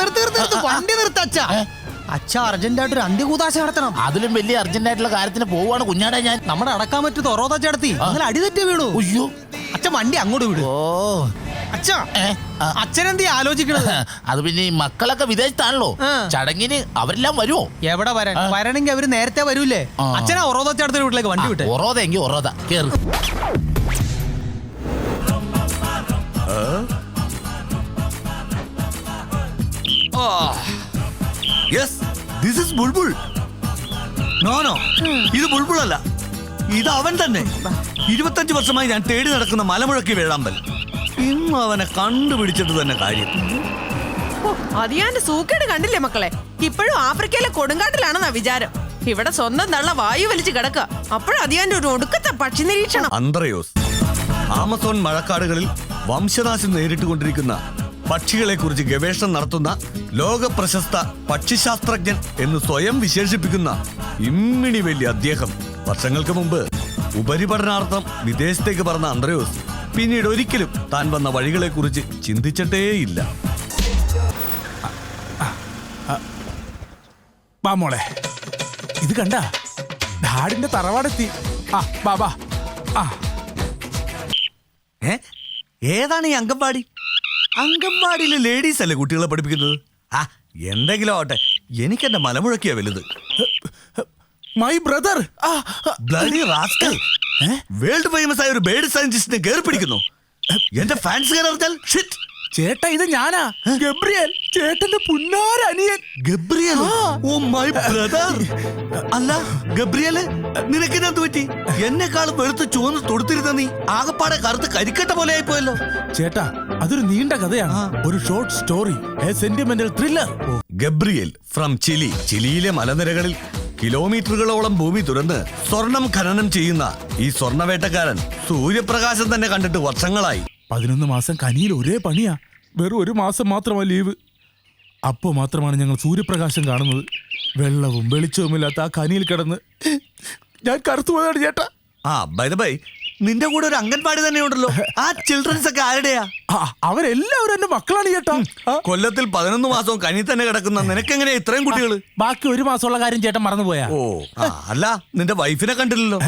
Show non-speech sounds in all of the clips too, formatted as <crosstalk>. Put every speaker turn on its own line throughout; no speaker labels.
നിർത്ത് നിർത്ത് വണ്ടി നിർത്ത അച്ഛ. അർജന്റായിട്ട് ഒരു അന്ത്യകൂതാശ നടത്തണം.
അതിലും വലിയ അർജന്റായിട്ടുള്ള കാര്യത്തിന് പോവാണ് കുഞ്ഞാടെ ഞാൻ.
നമ്മുടെ അടക്കാൻ പറ്റുന്ന ഒറോതാച്ച നടത്തി അങ്ങനെ അടി തെറ്റി വീണു.
അയ്യോ
അച്ഛൻ വണ്ടി അങ്ങോട്ട് വിടും.
ഓ.
അച്ഛ അച്ഛനെന്തീ ആലോചിക്കണത്? <laughs>
അത് പിന്നെ ഈ മക്കളൊക്കെ വിദേശത്താണല്ലോ. ചടങ്ങിന് അവരെല്ലാം വരുമോ
എവിടെ വരാൻ? വരണെങ്കിൽ അവർ നേരത്തെ വരൂലേ. അച്ഛനാ ഒറോദ അടുത്ത വീട്ടിലേക്ക് വണ്ടി വിട്ടേ.
ഒറോദ എങ്കിൽ ഒറോദ കേറ്.
Yes this is bulbul no no ഇത് ബുൾബുൾ അല്ല. ഇത് അവൻ തന്നെ. ഇരുപത്തഞ്ച് വർഷമായി ഞാൻ തേടി നടക്കുന്ന മലമുഴക്കി വേഴാമ്പൽ. ഇന്ന് അവനെ കണ്ടുപിടിച്ചിട്ട് തന്നെ കാര്യം.
അതിയാന്റെ സൂക്കേട് കണ്ടില്ലേ മക്കളെ? ഇപ്പോഴും ആഫ്രിക്കയിലെ കൊടുങ്കാട്ടിലാണെന്നാ വിചാരം. ഇവിടെ സ്വന്തം തള്ള വായു വലിച്ചു കിടക്കുക. അപ്പോഴും അതിയാന്റെ ഒരു ഒടുക്കത്തെ പക്ഷി നിരീക്ഷണം.
അന്ത്രയോസ്. ആമസോൺ മഴക്കാടുകളിൽ വംശനാശം നേരിട്ടുകൊണ്ടിരിക്കുന്ന പക്ഷികളെ കുറിച്ച് ഗവേഷണം നടത്തുന്ന ലോക പ്രശസ്ത പക്ഷിശാസ്ത്രജ്ഞൻ എന്ന് സ്വയം വിശേഷിപ്പിക്കുന്ന ഇമ്മിണി വലിയ അദ്ദേഹം. വർഷങ്ങൾക്ക് മുമ്പ് ഉപരിപഠനാർത്ഥം വിദേശത്തേക്ക് പറഞ്ഞ അന്ത്രയോസ് പിന്നീട് ഒരിക്കലും താൻ വന്ന വഴികളെ കുറിച്ച് ചിന്തിച്ചിട്ടേയില്ല
മോളെ. ഇത് കണ്ട? ഡാഡിന്റെ തറവാടെത്തി. ആ
ഏതാണ് ഈ അംഗൻവാടി? അംഗൻവാടിയിലെ ലേഡീസ് അല്ലേ കുട്ടികളെ പഠിപ്പിക്കുന്നത്? ആ എന്തെങ്കിലും ആവട്ടെ. എനിക്ക് എന്റെ മലമുഴക്കിയാ വലുത്.
മൈ ബ്രദർ
വേൾഡ് ഫേമസ് ആയ ഒരു ബേർഡ് സയന്റിസ്റ്റിനെ കയറി പിടിക്കുന്നു. എന്റെ ഫാൻസ് കയറിച്ചാൽ ഷിറ്റ്
ചേട്ടാ ഇത് ഞാനാ. ഗബ്രിയൽ ചേട്ടന്റെ പുന്നാരനിയൻ.
ഗബ്രിയൽ? ഓ മൈ ബ്രദർ അല്ല ഗബ്രിയൽ നിനക്ക് എന്ത് പറ്റി? എന്നെക്കാളും വെളുത്ത് ചുവന്ന് തൊടുത്തിരുന്ന നീ ആകപ്പാടെ കറുത്ത് കരിക്കട്ട പോലെ ആയിപ്പോയല്ലോ.
ചേട്ടാ അതൊരു നീണ്ട കഥയാണ്. ഒരു short story a sentimental thriller
Gabriel from Chile. ചിലിയിലെ മലനിരകളിൽ കിലോമീറ്ററുകളോളം ഭൂമി തുറന്ന് സ്വർണം ഖനനം ചെയ്യുന്ന ഈ സ്വർണവേട്ടക്കാരൻ സൂര്യപ്രകാശം തന്നെ കണ്ടിട്ട് വർഷങ്ങളായി.
പതിനൊന്ന് മാസം കനിയിൽ ഒരേ പണിയാ. വെറും ഒരു മാസം മാത്രമാ ലീവ്. അപ്പോ മാത്രമാണ് ഞങ്ങൾ സൂര്യപ്രകാശം കാണുന്നത്. വെള്ളവും വെളിച്ചവുമില്ലാത്ത ആ കനിയിൽ കിടന്ന്. ഞാൻ കറുത്തുപോയതാണ് ചേട്ടാ.
ആ ബൈ ബൈ നിന്റെ കൂടെ ഒരു അംഗൻവാടി തന്നെ ഉണ്ടല്ലോ. ആ ചിൽഡ്രൻസ് ഒക്കെ ആരുടെയാ?
അവരെല്ലാവരും എന്റെ മക്കളാണ് ചേട്ടാ
കൊല്ലത്തിൽ പതിനൊന്ന് മാസവും കനി തന്നെ കിടക്കുന്ന നിനക്കെങ്ങനെയാ ഇത്രയും കുട്ടികൾ?
ബാക്കി ഒരു മാസമുള്ള കാര്യം ചേട്ടൻ മറന്നുപോയാ.
ഓ അല്ല നിന്റെ വൈഫിനെ കണ്ടില്ലല്ലോ.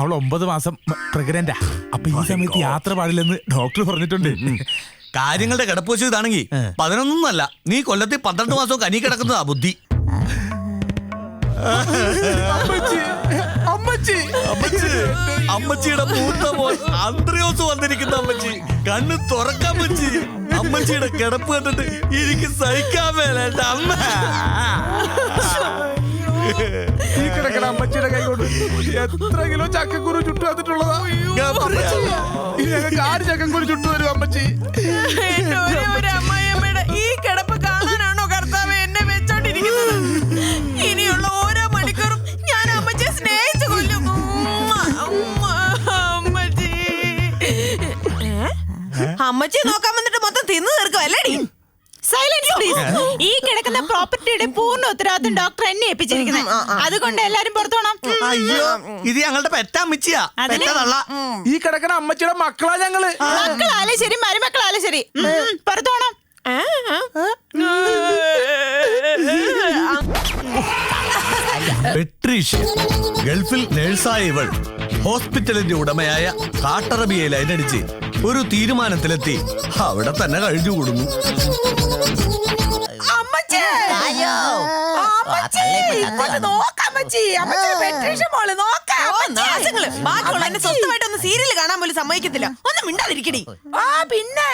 അവൾ ഒമ്പത് മാസം പ്രഗ്നന്റാ അപ്പൊ ഈ സമയത്ത് യാത്ര പാടില്ലെന്ന് ഡോക്ടർ പറഞ്ഞിട്ടുണ്ട്.
കാര്യങ്ങളുടെ കിടപ്പുവശം ഇതാണെങ്കിൽ പതിനൊന്നല്ല നീ കൊല്ലത്തിൽ പന്ത്രണ്ട് മാസവും കനി കിടക്കുന്നതാ ബുദ്ധി.
അമ്മച്ചി. അമ്മച്ചി.
അമ്മച്ചിയുടെ മൂത്ത മോൻ അന്ത്രയോസ് വന്നിരിക്കുന്ന അമ്മച്ചി. കണ്ണ് തുറക്കാൻ പറ്റി അമ്മച്ചിയുടെ കിടപ്പ് കണ്ടിട്ട് എനിക്ക് സഹിക്കാൻ മേലേട്ട അമ്മ.
ഈ കിടക്കണ അമ്മച്ചിയുടെ കൈ കൊണ്ട് എത്ര കിലോ ചക്കക്കുരു ചുട്ടു വന്നിട്ടുള്ളതാ? ഞങ്ങൾക്ക് ആര് ചക്കക്കുരു ചുട്ടു തരും അമ്മച്ചി?
അമ്മച്ചി നോക്കാൻ വന്നിട്ട് മൊത്തം തിന്നു തീർക്കും അല്ലേടി?
സൈലൻസ് പ്ലീസ് ഈ കിടക്കുന്ന പ്രോപ്പർട്ടിയുടെ പൂർണ ഉത്തരവാദിത്വം ഡോക്ടർ എന്നെ ഏൽപ്പിച്ചിരിക്കുന്നത് അതുകൊണ്ട് എല്ലാരും പുറത്തു പോണം.
അയ്യോ ഇത് ഞങ്ങളുടെ
പെറ്റമ്മച്ചിയാ?
പെറ്റതള്ള
ഈ കിടക്കണ അമ്മച്ചിയുടെ മക്കളാ ഞങ്ങൾ.
മക്കളാലും ശരി മരുമക്കളാലും ശരി. പുറത്തോണം പുറത്തു പോണം.
ഏ?
പെട്രീഷ്യ ഗൾഫിൽ നേഴ്സായ ഇവൾ. ഹോസ്പിറ്റലിന്റെ ഉടമയായ കാട്ടറബിയെ ലൈനടിച്ച് ഒരു തീരുമാനത്തിലെത്തി. അവിടെ തന്നെ കഴിഞ്ഞുകൂടുന്നു.
അമ്മച്ചി അമ്മച്ചി ഇങ്ങോട്ട് നോക്ക് അമ്മച്ചി അമ്മച്ചി പെട്രീഷ്യ മോൾ നോക്കാം. നാശങ്ങൾ ബാക്കിയുള്ള എന്നെ സ്വസ്ഥമായിട്ടൊന്ന് സീരിയൽ കാണാൻ പോലും സമ്മതിക്കത്തില്ല. ഒന്ന് മിണ്ടാതിരിക്കടി. ആ പിന്നെ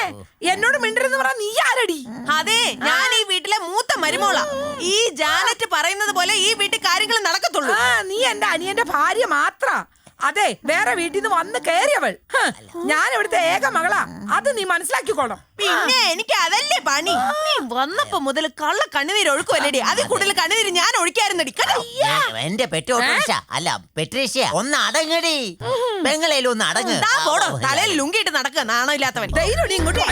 എന്നോട് മിണ്ടരുന്ന് പറഞ്ഞ നീ ആരടി? അതെ ഞാൻ ഈ വീട്ടിലെ മൂത്ത മരുമോളാ. ഈ ജാനറ്റ് പറയുന്നത് പോലെ ഈ വീട്ടിൽ കാര്യങ്ങൾ നടക്കത്തുള്ളൂ.
നീ എന്റെ അനിയന്റെ ഭാര്യ മാത്ര. അതെ വേറെ വീട്ടിൽ നിന്ന് വന്ന് കയറിയവൾ ഞാൻ ഇവിടുത്തെ ഏക മകളാ. അത് നീ മനസ്സിലാക്കിക്കോണം.
പിന്നെ എനിക്ക് അതല്ലേ പണി? നീ വന്നപ്പോ മുതൽ കള്ള കണ്ണുനീര് ഒഴുക്കുമല്ലേടി അതിൽ കൂടുതൽ കണ്ണുനീര് ഞാൻ ഒഴിക്കായിരുന്നടി. കേട്ടോ
എന്റെ പെട്ടോട്ട അല്ല പെട്രീഷ്യ. ഒന്ന് അടങ്ങടി. പെങ്ങളേലും ഒന്ന് അടങ്ങ്.
പോടോ. തലയിൽ ലുങ്കിയിട്ട് നടക്കുക നാണമില്ലാത്തവൻ. ധൈര്യം ഇങ്ങോട്ട്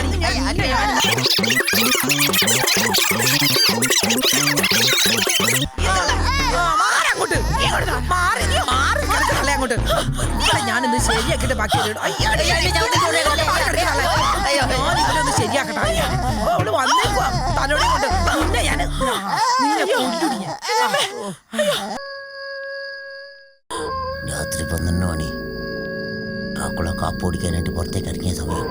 ഞാനിന്ന് ശരിയാക്കിയിട്ട് ബാക്കി ഇടും. അയ്യോ, അയ്യോ, ചവിട്ടി ചവിട്ടി ചവിട്ടി മാറ് കിടക്ക് തള്ളേ. ഞാൻ ശരിയാക്കട്ടെ. അവൾ വന്നേക്കുവാ. തലോടി കൊണ്ട്.
രാത്രി പന്ത്രണ്ട് മണി ഡ്രാക്കുള കാപ്പോടിക്കാനായിട്ട് പുറത്തേക്ക് ഇറങ്ങിയ സമയം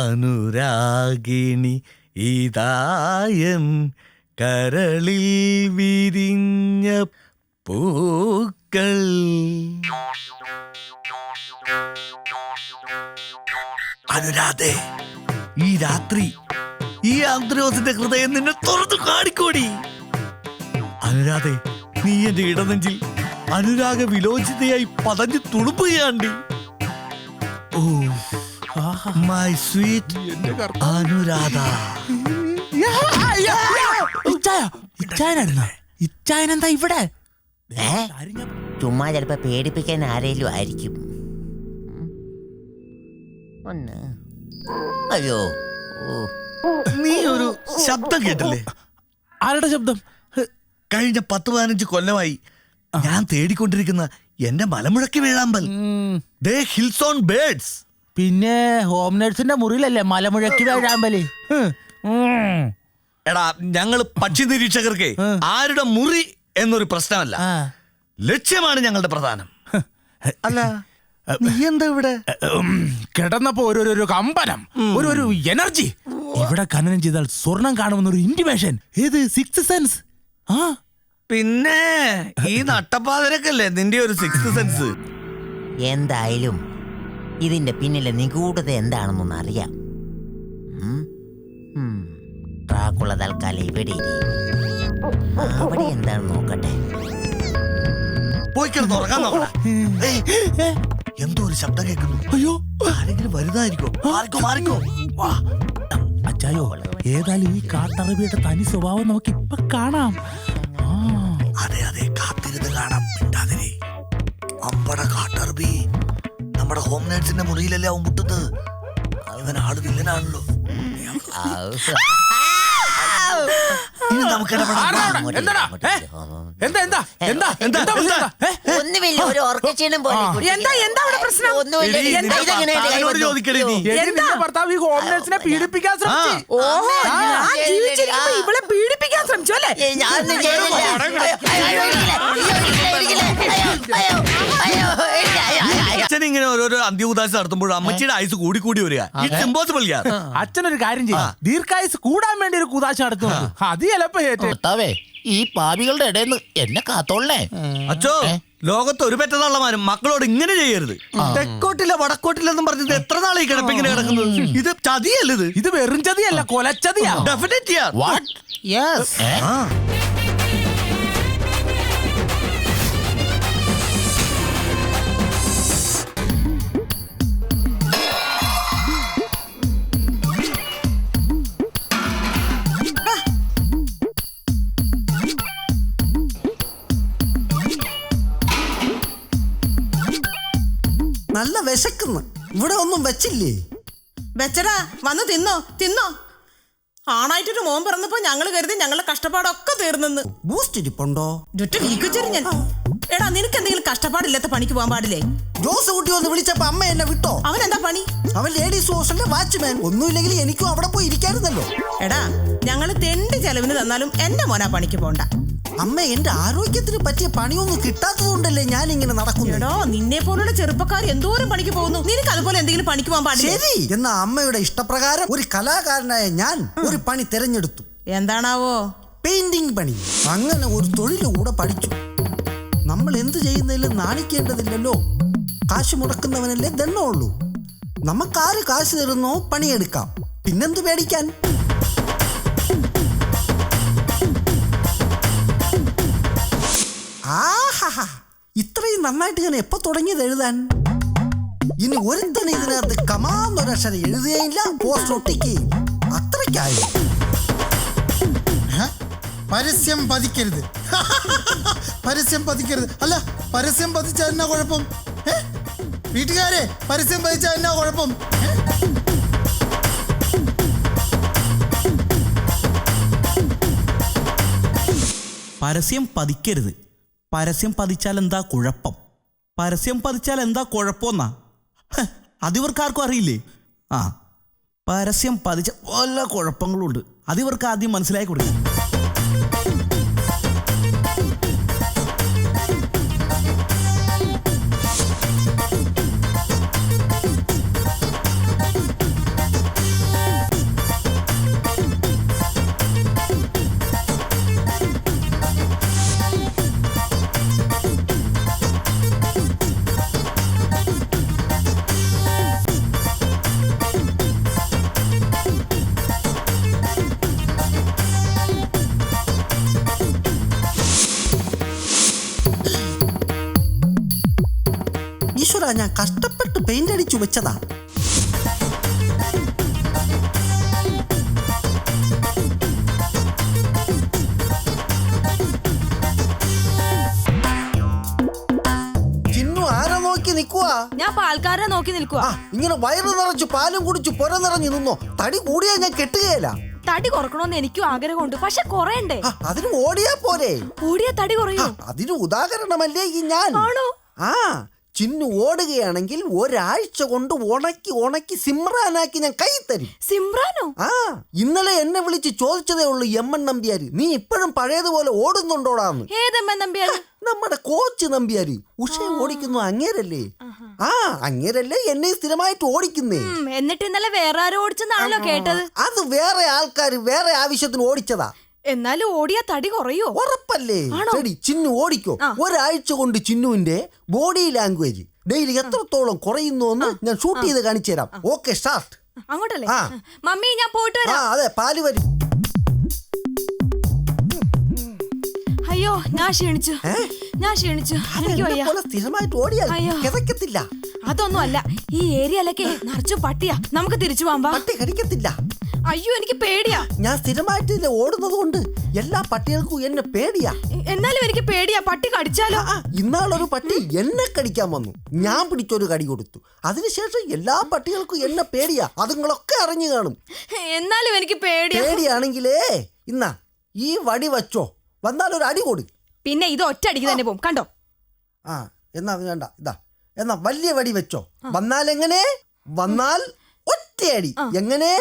അനുരാഗിണി ഇതായൻ കരളിൽ വിരിഞ്ഞ പൂക്കൾ അനുരാധേ ഈ രാത്രി ഈ ആന്ത്രോസിന്റെ ഹൃദയം നിന്നെ തുറന്നു കാണിക്കോടി. അനുരാധേ നീ എന്റെ ഇടനെഞ്ചിൽ അനുരാഗ വിലോചിതയായി പതഞ്ഞു തുളുമ്പുകയാണ്ടി. Oh my sweet Anuradha?
ഇച്ചായനെന്താ ഇവിടെ?
ചുമ്മാ ചിലപ്പോ പേടിപ്പിക്കാൻ ആരേലും ആയിരിക്കും. അയ്യോ.
നീ ഒരു ശബ്ദം കേട്ടില്ലേ?
ആരുടെ ശബ്ദം?
കഴിഞ്ഞ പത്ത് പതിനഞ്ച് കൊല്ലമായി ഞാൻ തേടിക്കൊണ്ടിരിക്കുന്ന എന്റെ മലമുഴക്കി വീഴാമ്പൽ. ദേ ഹിൽസ് ഓൺ ബേർഡ്സ്
പിന്നെ ഹോം നേഴ്സിന്റെ മുറിയിലല്ലേ മലമുഴക്കി വീഴാമ്പൽ?
എടാ ഞങ്ങൾ പക്ഷി നിരീക്ഷകർക്ക് ആരുടെ മുറി എന്നൊരു പ്രശ്നമല്ല. ലക്ഷ്യമാണ് ഞങ്ങളുടെ പ്രധാനം. അല്ല നീ എന്താ ഇവിടെ?
കിടന്നപ്പോ ഒരു ഒരു- കമ്പനം ഒരു ഒരു എനർജി. ഇവിടെ ഖനനം ചെയ്താൽ സ്വർണം കാണുമെന്നൊരു ഇന്റിമേഷൻ ഏത്? സിക്സ് സെൻസ് ആ?
പിന്നെ ഈ <laughs> നട്ടപ്പാതിരക്കല്ലേ നിന്റെ ഒരു സിക്സ് സെൻസ്
എന്തായാലും ഇതിന്റെ പിന്നിലെ നിഗൂഢത എന്താണെന്നൊന്ന് അറിയാം? ഉം. തൽക്കാലം ഇവിടെ. അവിടെ എന്താണെന്ന് നോക്കട്ടെ.
പോയി കിടന്ന് ഉറങ്ങാൻ നോക്കടാ. ഏയ്, എന്തോ ഒരു ശബ്ദം കേൾക്കുന്നു.
അയ്യോ.
ആരെങ്കിലും വലുതായിരിക്കോ? മാറിക്കോ മാറിക്കോ. വാ.
അച്ചായോ ഏതായാലും ഈ കാട്ടറബിയുടെ തനി സ്വഭാവം നമുക്ക് ഇപ്പൊ കാണാം. ആ.
അതെ അതെ കാത്തിരുന്ന് കാണാം. മിണ്ടാതിരി. അമ്പട കാട്ടറബി. നമ്മുടെ ഹോം നേഴ്സിന്റെ മുറിയിലല്ലേ അവൻ മുട്ടുന്നത്? അവൻ ആൾ വില്ലനാണല്ലോ. ഇനി നമുക്ക്
എന്താ എന്താ എന്താ
എന്താ?
എന്താ പ്രശ്നം
എന്താ?
എന്താ? ഏ?
ഒന്നുമില്ല ഒരു ഉറക്കക്ഷീണം പോലെ.
എന്താ എന്താ അവിടെ പ്രശ്നം
ഒന്നുമില്ല എന്താ ഇതെങ്ങനെ വന്നു?
ചോദിക്കടി നീ.
എന്താ?
ഭർത്താവ് ഈ ഹോം നേഴ്സിനെ പീഡിപ്പിക്കാൻ ശ്രമിച്ചു
ഓഹോ
ആ,
ഞാൻ ജീവിച്ചിരിക്കുമ്പോ. ഇവളെ പീഡിപ്പിക്കാൻ ശ്രമിച്ചു അല്ലേ
ഞാനൊന്നും ചെയ്തില്ല. അയ്യോ, അയ്യോ, അയ്യോ. അയ്യോ, അയ്യോ, അയ്യോ,
അച്ഛൻ ഇങ്ങനെ ഓരോരോ അന്ത്യകൂതാശ നടത്തുമ്പോൾ അമ്മച്ചിയുടെ ആയുസ് കൂടി കൂടി വരിക ഇറ്റ്സ് ഇമ്പോസിബിൾ യാർ
അച്ഛനൊരു കാര്യം ചെയ്യും. ദീർഘായുസ് കൂടാൻ വേണ്ടി ഒരു കൂതാശ നടത്തുന്നു അത് ചിലപ്പോ ഏറ്റു
ഈ പാപികളുടെ ഇടയിൽ നിന്ന് എന്നെ കാത്തോളേ
അച്ഛോ ലോകത്ത് ഒരു പെറ്റതള്ളമാരും മക്കളോട് ഇങ്ങനെ ചെയ്യരുത്. തെക്കോട്ടില്ല വടക്കോട്ടില്ലെന്നും പറഞ്ഞത് എത്ര നാളെ ഈ കിടപ്പിങ്ങനെ കിടക്കുന്നത്? ഇത് ചതിയല്ലത് ഇത്?
വെറും ചതിയല്ല കൊലച്ചതിയാ.
ഡെഫിനറ്റ്
വാട്ട്
യെസ് നല്ല വിശക്കുന്നു. ഇവിടെ ഒന്നും വെച്ചില്ലേ?
വെച്ചടാ വന്ന് തിന്നോ തിന്നോ. ആണായിട്ടൊരു മോൻ പിറന്നപ്പോ ഞങ്ങൾ കരുതി ഞങ്ങളുടെ കഷ്ടപ്പാടൊക്കെ തീർന്നെന്ന്.
ബൂസ്റ്റ് ഇരിപ്പുണ്ടോ?
ഞാൻ. എടാ നിനക്ക് എന്തെങ്കിലും കഷ്ടപ്പാടില്ലാത്ത പണിക്ക് പോകാൻ പാടില്ലേ?
ജോസ് കുട്ടി ഒന്ന് വിളിച്ചപ്പോ അമ്മ എന്നെ വിട്ടോ?
അവൻ എന്താ പണി?
അവൻ ലേഡീസ് ഹോസ്റ്റലിന്റെ വാച്ച്മാൻ. ഒന്നുമില്ലെങ്കിൽ എനിക്കും അവിടെ പോയി ഇരിക്കാറുണ്ടല്ലോ
എടാ ഞങ്ങൾ തെണ്ടി ചെലവിന് തന്നാലും എന്റെ മോനാ പണിക്ക് പോണ്ട.
അമ്മ എന്റെ ആരോഗ്യത്തിന് പറ്റിയ പണിയൊന്നും കിട്ടാത്തതുകൊണ്ടല്ലേ ഞാൻ ഇങ്ങനെ നടക്കുന്നത്?
എടോ നിന്നെ പോലുള്ള ചെറുപ്പക്കാർ എന്തോരം പണിക്ക് പോകുന്നു? നിനക്ക് അതുപോലെ എന്തെങ്കിലും പണിക്ക് പോകാൻ പാടില്ല?
ശരി എന്ന അമ്മയുടെ ഇഷ്ടപ്രകാരം ഒരു കലാകാരനായ ഞാൻ ഒരു പണി തിരഞ്ഞെടുത്തു.
എന്താണാവോ?
പെയിന്റിംഗ് പണി. അങ്ങനെ ഒരു തൊഴിൽ കൂടെ പഠിച്ചു. നമ്മൾ എന്ത് ചെയ്യുന്നതിലും നാണിക്കേണ്ടതില്ലല്ലോ. കാശ് മുടക്കുന്നവനല്ലേ ദണ്ണമുള്ളൂ നമുക്കാര് കാശ് തരുന്നോ പണിയെടുക്കാം. പിന്നെന്ത് പേടിക്കാൻ? ഇത്രയും നന്നായിട്ട് ഞാൻ എപ്പോ തുടങ്ങിയത് എഴുതാൻ? ഇനി തന്നെ ഇതിനകത്ത് കമാന്നൊരക്ഷരം എഴുതുകയില്ല പോസ്റ്റ് ഒട്ടിക്കുകയും അത്രയ്ക്കായി.
പരസ്യം പതിക്കരുത്. <laughs> പരസ്യം പതിക്കരുത്. അല്ല പരസ്യം പതിച്ചാൽ എന്നാ കുഴപ്പം? വീട്ടുകാരെ പരസ്യം പതിച്ചാൽ എന്നാ കുഴപ്പം?
പരസ്യം പതിക്കരുത്. പരസ്യം പതിച്ചാൽ എന്താ കുഴപ്പം? പരസ്യം പതിച്ചാൽ എന്താ കുഴപ്പമെന്നാ? അതിവർക്ക് അതിവർക്കാർക്കും അറിയില്ലേ? ആ പരസ്യം പതിച്ച പല കുഴപ്പങ്ങളുണ്ട്. അതിവർക്ക് ആദ്യം മനസ്സിലാക്കി കൊടുക്കാം.
പോസ്റ്ററാ ഞാൻ കഷ്ടപ്പെട്ട് പെയിന്റ് അടിച്ചു വെച്ചതാ. നോക്കി
ഞാൻ പാൽക്കാരനെ നോക്കി നിൽക്കുക
ഇങ്ങനെ വയറ് നിറച്ചു പാലും കുടിച്ചു പുര നിറഞ്ഞു നിന്നോ? തടി കൂടിയാ ഞാൻ കെട്ടുകയല്ല.
തടി കുറക്കണമെന്ന് എനിക്കും ആഗ്രഹമുണ്ട്. പക്ഷെ കുറയണ്ടേ?
അതിന് ഓടിയാ പോരെ.
കൂടിയ തടി കുറയോ.
അതിന് ഉദാഹരണമല്ലേ ഈ ഞാൻ?
ആണോ?
ആ. ചിന്നു ഓടുകയാണെങ്കിൽ ഒരാഴ്ച കൊണ്ട് ഉണക്കി ഉണക്കി സിമ്രാനാക്കി ഞാൻ കൈ തരും.
സിമ്രാനോ?
ആ ഇന്നലെ എന്നെ വിളിച്ച് ചോദിച്ചതേ ഉള്ളൂ എം എൻ നമ്പ്യാര്. നീ ഇപ്പോഴും പഴയതുപോലെ ഓടുന്നുണ്ടോടാന്ന്. നമ്മുടെ കോച്ച് നമ്പ്യാര്. ഉഷ ഓടിക്കുന്നു അങ്ങേരല്ലേ? ആ അങ്ങേരല്ലേ എന്നെ സ്ഥിരമായിട്ട് ഓടിക്കുന്നേ.
എന്നിട്ട് ഇന്നലെ വേറെ ആരോ ഓടിച്ചെന്നാണല്ലോ കേട്ടത്.
അത് വേറെ ആൾക്കാർ വേറെ ആവശ്യത്തിന് ഓടിച്ചതാ.
എന്നാലും ഓടിയാ തടി കുറയോ?
ഉറപ്പല്ലേ? ചിന്നു ഓടിക്കോ. ഒരാഴ്ച കൊണ്ട് ചിന്നുവിന്റെ ബോഡി ലാംഗ്വേജ് ഡെയിലി എത്രത്തോളം കുറയുന്നു എന്ന് ഞാൻ ഷൂട്ട് ചെയ്ത് കാണിച്ചു തരാം ഓക്കെ സ്റ്റാർട്ട്
അങ്ങോട്ടല്ലേ? മമ്മി ഞാൻ പോയിട്ട് വരാം.
അതെ പാൽ വരും.
അയ്യോ ഞാൻ ക്ഷീണിച്ചു. ഞാൻ ക്ഷീണിച്ചു. എനിക്ക് വയ്യ.
സ്ഥിരമായിട്ട് ഓടിയാൽ. കിതക്കത്തില്ല
അതൊന്നും അല്ല ഈ ഏരിയയിലൊക്കെ നിറച്ചു പട്ടിയാ. നമുക്ക് തിരിച്ചു പോകാൻ
പട്ടി കടിക്കത്തില്ല.
അയ്യോ എനിക്ക് പേടിയാ.
ഞാൻ സ്ഥിരമായിട്ട് ഇത് ഓടുന്നത് കൊണ്ട് എല്ലാ പട്ടികൾക്കും എന്നെ പേടിയാ.
എന്നാലും എനിക്ക് പേടിയാ. പട്ടി കടിച്ചാലോ?
ഇന്നാളൊരു പട്ടി എന്നെ കടിക്കാൻ വന്നു. ഞാൻ പിടിച്ചൊരു കടി കൊടുത്തു. അതിനുശേഷം എല്ലാ പട്ടികൾക്കും എന്നെ പേടിയാ. അതുങ്ങളൊക്കെ അറിഞ്ഞു കാണും.
എന്നാലും എനിക്ക് പേടിയാ.
പേടിയാണെങ്കിലേ ഇന്നാ ഈ വടി വച്ചോ. വന്നാൽ ഒരു അടി കൊടു.
പിന്നെ ഇത് ഒറ്റ അടിക്ക് തന്നെ പോകും കണ്ടോ?
ആ എന്നാ അത് വേണ്ട. ഇതാ എന്നാ വലിയ വടി വെച്ചോ. വന്നാൽ എങ്ങനെ വന്നാൽ ഒറ്റയടി. എങ്ങനെ?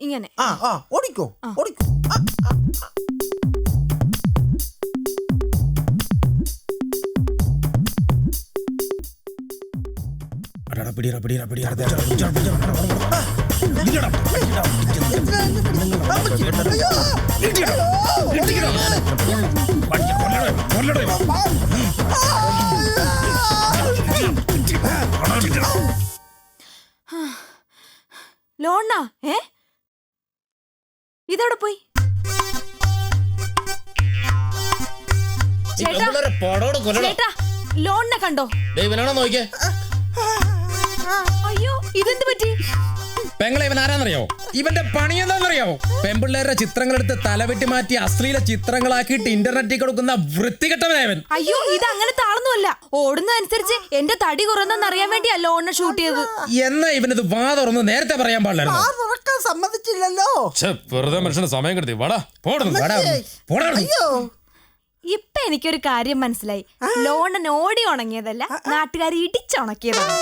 ഇങ്ങനെ.
ആ ആ ഓടിക്കോ ഓടിക്കോ. ആ, ആ, എന്നെ പിടിച്ചത്? അമ്മച്ചി, അയ്യോ!
ലോണ്ണ ഏ? ഇതവിടെ പോയി? ചേട്ടാ ചേട്ടാ ലോണിനെ കണ്ടോ?
ദൈവനാണോ നോക്കിയേ?
അയ്യോ ഇതെന്ത് പറ്റി?
പെങ്ങളെ ഇവൻ ആരാന്നറിയോ ഇവന്റെ പണി എന്താണെന്നറിയോ പെമ്പിള്ളേരുടെ ചിത്രങ്ങളെടുത്ത് തലവെട്ടി മാറ്റി അശ്ലീല ചിത്രങ്ങളാക്കിയിട്ട് ഇന്റർനെറ്റിൽ കൊടുക്കുന്ന വൃത്തികെട്ടവനായവൻ
അയ്യോ ഇത് അങ്ങനെ താളൊന്നുമല്ല ഓടുന്നതനുസരിച്ച് എന്റെ തടി കുറന്നെന്ന് അറിയാൻ വേണ്ടിയാ ലോണിനെ ഷൂട്ട് ചെയ്തത്.
എന്നാ ഇവനത് വാ തുറന്ന് നേരത്തെ പറയാൻ പാടില്ലായിരുന്നു?
തുറക്കാൻ സമ്മതിച്ചില്ലല്ലോ.
ഛെ, വെറുതെ മനുഷ്യന് സമയം കെടുത്തി. വാടാ പോടുന്നു വാടാ പോടാ.
അയ്യോ.
ഇപ്പൊ എനിക്കൊരു കാര്യം മനസ്സിലായി. ലോണൻ ഓടി ഉണങ്ങിയതല്ല നാട്ടുകാർ ഇടിച്ചുണക്കിയതാണ്.